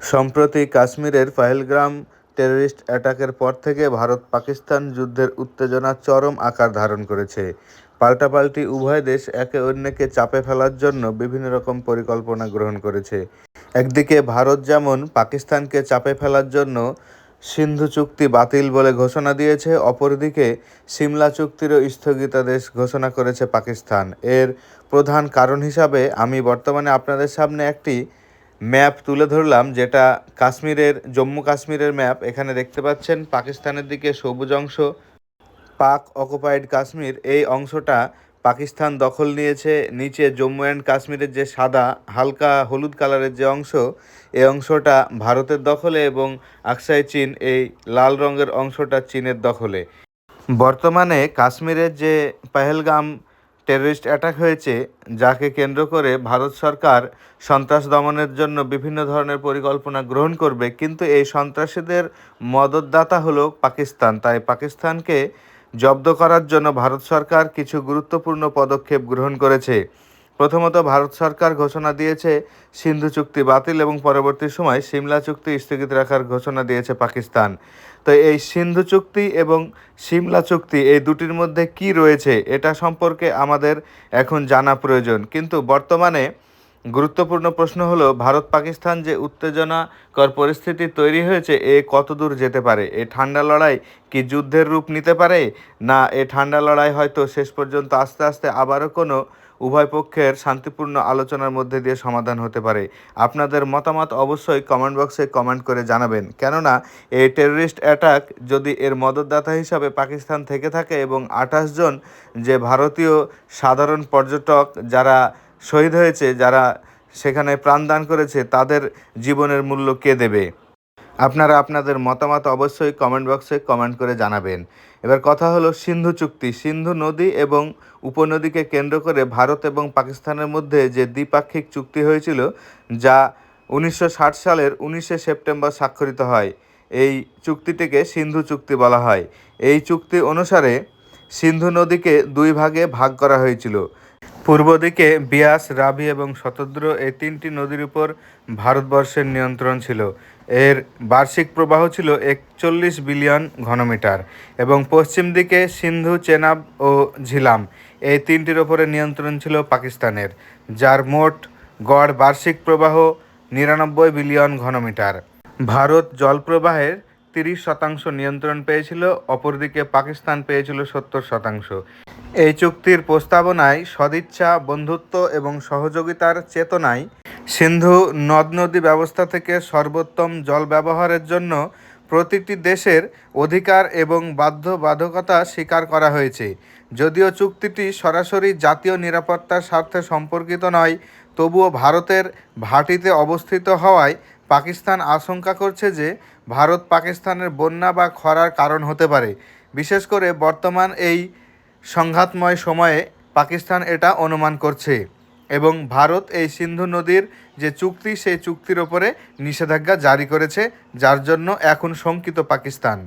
সম্প্রতি কাশ্মীরের পহেলগ্রাম টেররিস্ট অ্যাটাকের পর থেকে ভারত পাকিস্তান যুদ্ধের উত্তেজনা চরম আকার ধারণ করেছে। পাল্টাপাল্টি উভয় দেশ একে অন্যকে চাপে ফেলার জন্য বিভিন্ন রকম পরিকল্পনা গ্রহণ করেছে। একদিকে ভারত যেমন পাকিস্তানকে চাপে ফেলার জন্য সিন্ধু চুক্তি বাতিল বলে ঘোষণা দিয়েছে, অপরদিকে সিমলা চুক্তিরও স্থগিতাদেশ ঘোষণা করেছে পাকিস্তান। এর প্রধান কারণ হিসাবে আমি বর্তমানে আপনাদের সামনে একটি ম্যাপ তুলে ধরলাম, যেটা কাশ্মীরের, জম্মু কাশ্মীরের ম্যাপ। এখানে দেখতে পাচ্ছেন পাকিস্তানের দিকে সবুজ অংশ, পাক অকুপাইড কাশ্মীর। এই অংশটা পাকিস্তান দখল নিয়েছে, নিচে জম্মু অ্যান্ড কাশ্মীরের যে সাদা, হালকা হলুদ কালারের যে অংশ, এই অংশটা ভারতের দখলে এবং আকসাই চীন এই লাল রঙের অংশটা চীনের দখলে। বর্তমানে কাশ্মীরের যে পেহেলগাম টেররিস্ট অ্যাটাক হয়েছে, যাকে কেন্দ্র করে ভারত সরকার সন্ত্রাস দমনের জন্য বিভিন্ন ধরনের পরিকল্পনা গ্রহণ করবে। কিন্তু এই সন্ত্রাসীদের মদতদাতা হলো পাকিস্তান। তাই পাকিস্তানকে জব্দ করার জন্য ভারত সরকার কিছু গুরুত্বপূর্ণ পদক্ষেপ গ্রহণ করেছে। প্রথমত ভারত সরকার ঘোষণা দিয়েছে সিন্ধু চুক্তি বাতিল এবং পরবর্তী সময় সিমলা চুক্তি স্থগিত রাখার ঘোষণা দিয়েছে পাকিস্তান। তো এই সিন্ধু চুক্তি এবং সিমলা চুক্তি এই দুটির মধ্যে কি রয়েছে এটা সম্পর্কে আমাদের এখন জানা প্রয়োজন। কিন্তু বর্তমানে গুরুত্বপূর্ণ প্রশ্ন হলো ভারত পাকিস্তান যে উত্তেজনাকর পরিস্থিতি তৈরি হয়েছে, এ কতদূর যেতে পারে? এ ঠান্ডা লড়াই কি যুদ্ধের রূপ নিতে পারে? না, এ ঠান্ডা লড়াই হয়তো শেষ পর্যন্ত আস্তে আস্তে আবারও কোনো উভয় পক্ষের শান্তিপূর্ণ আলোচনার মধ্যে দিয়ে সমাধান হতে পারে। আপনাদের মতামত অবশ্যই কমেন্ট বক্সে কমেন্ট করে জানাবেন। কেননা, এই টেররিস্ট অ্যাটাক যদি এর মদতদাতা হিসাবে পাকিস্তান থেকে থাকে এবং আঠাশ জন যে ভারতীয় সাধারণ পর্যটক যারা শহীদ হয়েছে, যারা সেখানে প্রাণদান করেছে, তাদের জীবনের মূল্য কে দেবে? আপনারা আপনাদের মতামত অবশ্যই কমেন্ট বক্সে কমেন্ট করে জানাবেন। এবার কথা হলো সিন্ধু চুক্তি। সিন্ধু নদী এবং উপনদীকে কেন্দ্র করে ভারত এবং পাকিস্তানের মধ্যে যে দ্বিপাক্ষিক চুক্তি হয়েছিল, যা উনিশশো ষাট সালের উনিশে সেপ্টেম্বর স্বাক্ষরিত হয়, এই চুক্তিটিকে সিন্ধু চুক্তি বলা হয়। এই চুক্তি অনুসারে সিন্ধু নদীকে দুই ভাগে ভাগ করা হয়েছিল। পূর্ব দিকে বিয়াস রাভি এবং শতদ্র, এই তিনটি নদীর উপর ভারতবর্ষের নিয়ন্ত্রণ ছিল। এর বার্ষিক প্রবাহ ছিল একচল্লিশ বিলিয়ন ঘনমিটার এবং পশ্চিম দিকে সিন্ধু, চেনাব ও ঝিলাম। এই তিনটির ওপরে নিয়ন্ত্রণ ছিল পাকিস্তানের, যার মোট গড় বার্ষিক প্রবাহ নিরানব্বই বিলিয়ন ঘনমিটার। ভারত জলপ্রবাহের তিরিশ শতাংশ নিয়ন্ত্রণ পেয়েছিল, অপরদিকে পাকিস্তান পেয়েছিল সত্তর শতাংশ। এই চুক্তির প্রস্তাবনায় সদিচ্ছা, বন্ধুত্ব এবং সহযোগিতার চেতনায় সিন্ধু নদ নদী ব্যবস্থা থেকে সর্বোত্তম জল ব্যবহারের জন্য প্রতিটি দেশের অধিকার এবং বাধ্যবাধকতা স্বীকার করা হয়েছে। যদিও চুক্তিটি সরাসরি জাতীয় নিরাপত্তার স্বার্থে সম্পর্কিত নয়, তবুও ভারতের ভাটিতে অবস্থিত হওয়ায় পাকিস্তান আশঙ্কা করছে যে ভারত পাকিস্তানের বন্যা বা খরার কারণ হতে পারে। বিশেষ করে বর্তমান এই সংঘাতময় সময়ে পাকিস্তান এটা অনুমান করছে এবং ভারত এই সিন্ধু নদীর যে চুক্তি, সেই চুক্তির ওপরে নিষেধাজ্ঞা জারি করেছে, যার জন্য এখন শঙ্কিত পাকিস্তান।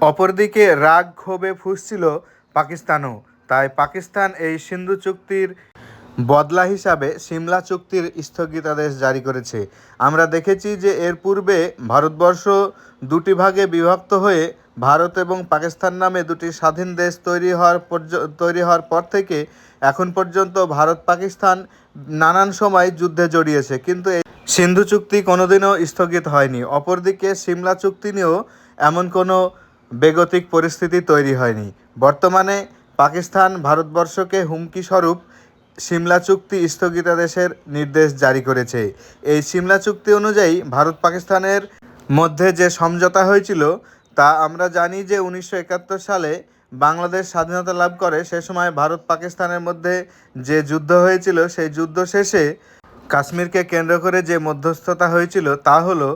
অপরদিকে রাগ ক্ষোভে ফুসছিল পাকিস্তানও, তাই পাকিস্তান এই সিন্ধু চুক্তির বদলা হিসাবে সিমলা চুক্তির স্থগিতাদেশ জারি করেছে। আমরা দেখেছি যে এর পূর্বে ভারতবর্ষ দুটি ভাগে বিভক্ত হয়ে ভারত এবং পাকিস্তান নামে দুটি স্বাধীন দেশ তৈরি হওয়ার তৈরি হওয়ার পর থেকে এখন পর্যন্ত ভারত পাকিস্তান নানান সময় যুদ্ধে জড়িয়েছে, কিন্তু সিন্ধু চুক্তি কোনোদিনও স্থগিত হয়নি। অপরদিকে সিমলা চুক্তি নিয়েও এমন কোনো বেগতিক পরিস্থিতি তৈরি হয়নি। বর্তমানে পাকিস্তান ভারতবর্ষকে হুমকি স্বরূপ সিমলা চুক্তি স্থগিতাদেশের নির্দেশ জারি করেছে। এই সিমলা চুক্তি অনুযায়ী ভারত পাকিস্তানের মধ্যে যে সমঝোতা হয়েছিল তা আমরা জানি যে উনিশশো একাত্তর সালে বাংলাদেশ স্বাধীনতা লাভ করে, সে সময় ভারত পাকিস্তানের মধ্যে যে যুদ্ধ হয়েছিল, সেই যুদ্ধ শেষে কাশ্মীরকে কেন্দ্র করে যে মধ্যস্থতা হয়েছিল তা হলো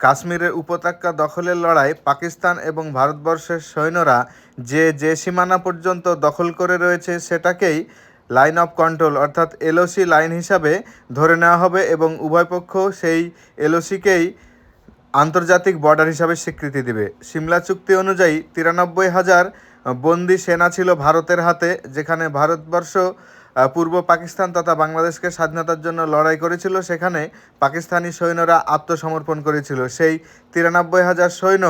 কাশ্মীরের উপত্যকা দখলের লড়াই। পাকিস্তান এবং ভারতবর্ষের সৈন্যরা যে যে সীমানা পর্যন্ত দখল করে রয়েছে সেটাকেই লাইন অফ কন্ট্রোল অর্থাৎ এলওসি লাইন হিসাবে ধরে নেওয়া হবে এবং উভয় পক্ষ সেই এলওসিকেই আন্তর্জাতিক বর্ডার হিসাবে স্বীকৃতি দেবে। সিমলা চুক্তি অনুযায়ী তিরানব্বই হাজার বন্দি সেনা ছিল ভারতের হাতে, যেখানে ভারতবর্ষ পূর্ব পাকিস্তান তথা বাংলাদেশকে স্বাধীনতার জন্য লড়াই করেছিল, সেখানে পাকিস্তানি সৈন্যরা আত্মসমর্পণ করেছিল। সেই তিরানব্বই হাজার সৈন্য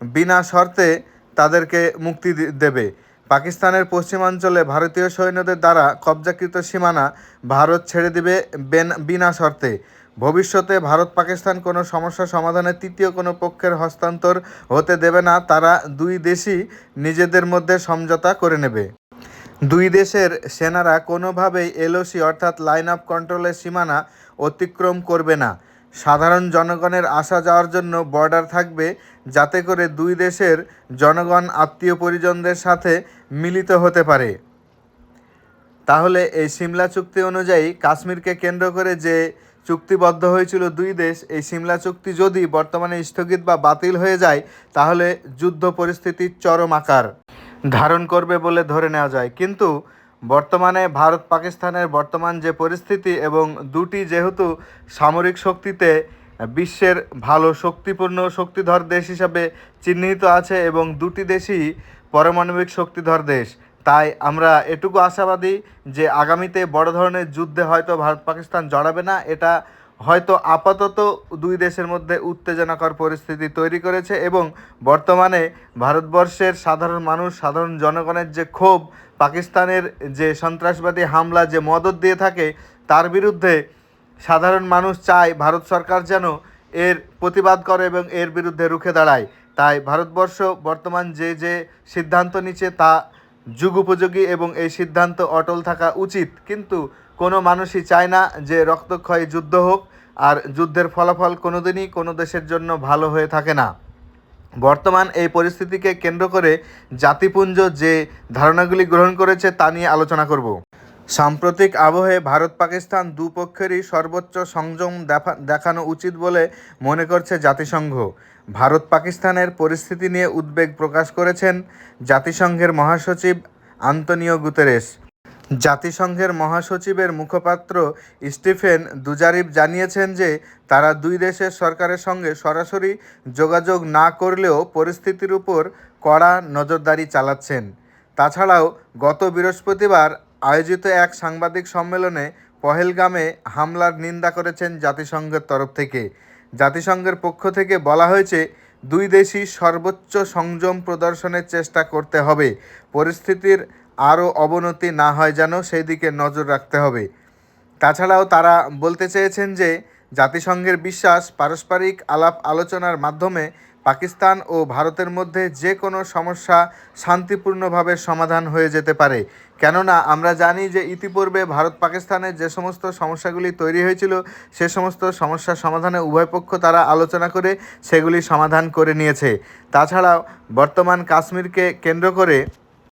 বিনা শর্তে তাদেরকে মুক্তি দেবে। পাকিস্তানের পশ্চিমাঞ্চলে ভারতীয় সৈন্যদের দ্বারা কবজাকৃত সীমানা ভারত ছেড়ে দিবে বিনা শর্তে। ভবিষ্যতে ভারত পাকিস্তান কোনো সমস্যা সমাধানে তৃতীয় কোনো পক্ষের হস্তান্তর হতে দেবে না, তারা দুই দেশই নিজেদের মধ্যে সমঝোতা করে নেবে। দুই দেশের সেনারা কোনোভাবেই এলওসি অর্থাৎ লাইন অফ কন্ট্রোলের সীমানা অতিক্রম করবে না। সাধারণ জনগণের আসা যাওয়ার জন্য বর্ডার থাকবে, যাতে করে দুই দেশের জনগণ, আত্মীয় পরিজনদের সাথে মিলিত হতে পারে। তাহলে এই সিমলা চুক্তি অনুযায়ী কাশ্মীরকে কেন্দ্র করে যে চুক্তিবদ্ধ হয়েছিল দুই দেশ, এই সিমলা চুক্তি যদি বর্তমানে স্থগিত বা বাতিল হয়ে যায়, তাহলে যুদ্ধ পরিস্থিতির চরম আকার ধারণ করবে বলে ধরে নেওয়া যায়। কিন্তু বর্তমানে ভারত, পাকিস্তানের বর্তমান যে পরিস্থিতি এবং দুটি যেহেতু সামরিক শক্তিতে বিশ্বের ভালো শক্তিপূর্ণ শক্তিধর দেশ হিসাবে চিহ্নিত আছে এবং দুটি দেশই পারমাণবিক শক্তিধর দেশ তাই আমরা এটুকু আশাবাদী যে আগামীতে বড় ধরনের যুদ্ধে হয়তো ভারত পাকিস্তান জড়াবে না। এটা হয়তো আপাতত দুই দেশের মধ্যে উত্তেজনাকর পরিস্থিতি তৈরি করেছে এবং বর্তমানে ভারতবর্ষের সাধারণ মানুষ, সাধারণ জনগণের যে ক্ষোভ, পাকিস্তানের যে সন্ত্রাসবাদী হামলা, যে মদত দিয়ে থাকে, তার বিরুদ্ধে সাধারণ মানুষ চায় ভারত সরকার যেন এর প্রতিবাদ করে এবং এর বিরুদ্ধে রুখে দাঁড়ায়। তাই ভারতবর্ষ বর্তমান যে যে সিদ্ধান্ত নিচ্ছে তা যুগোপযোগী এবং এই সিদ্ধান্ত অটল থাকা উচিত। কিন্তু কোনো মানুষই চায় না যে রক্তক্ষয় যুদ্ধ হোক, আর যুদ্ধের ফলাফল কোনোদিনই কোনো দেশের জন্য ভালো হয়ে থাকে না। বর্তমান এই পরিস্থিতিকে কেন্দ্র করে জাতিপুঞ্জ যে ধারণাগুলি গ্রহণ করেছে তা নিয়ে আলোচনা করব। সাম্প্রতিক আবহে ভারত পাকিস্তান দুপক্ষেরই সর্বোচ্চ সংযম দেখা- দেখানো উচিত বলে মনে করছে জাতিসংঘ। ভারত পাকিস্তানের পরিস্থিতি নিয়ে উদ্বেগ প্রকাশ করেছেন জাতিসংঘের মহাসচিব আন্তনিও গুতেরেস। জাতিসংঘের মহাসচিবের মুখপাত্র স্টিফেন দুজারিব জানিয়েছেন যে, তারা দুই দেশের সরকারের সঙ্গে সরাসরি যোগাযোগ না করলেও পরিস্থিতির উপর কড়া নজরদারি চালাচ্ছেন। তাছাড়াও, গত বৃহস্পতিবার আয়োজিত এক সাংবাদিক সম্মেলনে পহেলগামে হামলার নিন্দা করেছেন জাতিসংঘের তরফ থেকে। জাতিসংঘের পক্ষ থেকে বলা হয়েছে, দুই দেশই সর্বোচ্চ সংযম প্রদর্শনের চেষ্টা করতে হবে। পরিস্থিতির আরও অবনতি না হয় যেন সেই দিকে নজর রাখতে হবে। তাছাড়াও তারা বলতে চেয়েছেন যে, জাতিসংঘের বিশ্বাস পারস্পরিক আলাপ আলোচনার মাধ্যমে পাকিস্তান ও ভারতের মধ্যে যে কোনো সমস্যা শান্তিপূর্ণভাবে সমাধান হয়ে যেতে পারে। কেননা, আমরা জানি যে ইতিপূর্বে ভারত পাকিস্তানের যে সমস্ত সমস্যাগুলি তৈরি হয়েছিল, সে সমস্ত সমস্যা সমাধানে উভয় পক্ষ তারা আলোচনা করে সেগুলি সমাধান করে নিয়েছে। তাছাড়াও, বর্তমান কাশ্মীরকে কেন্দ্র করে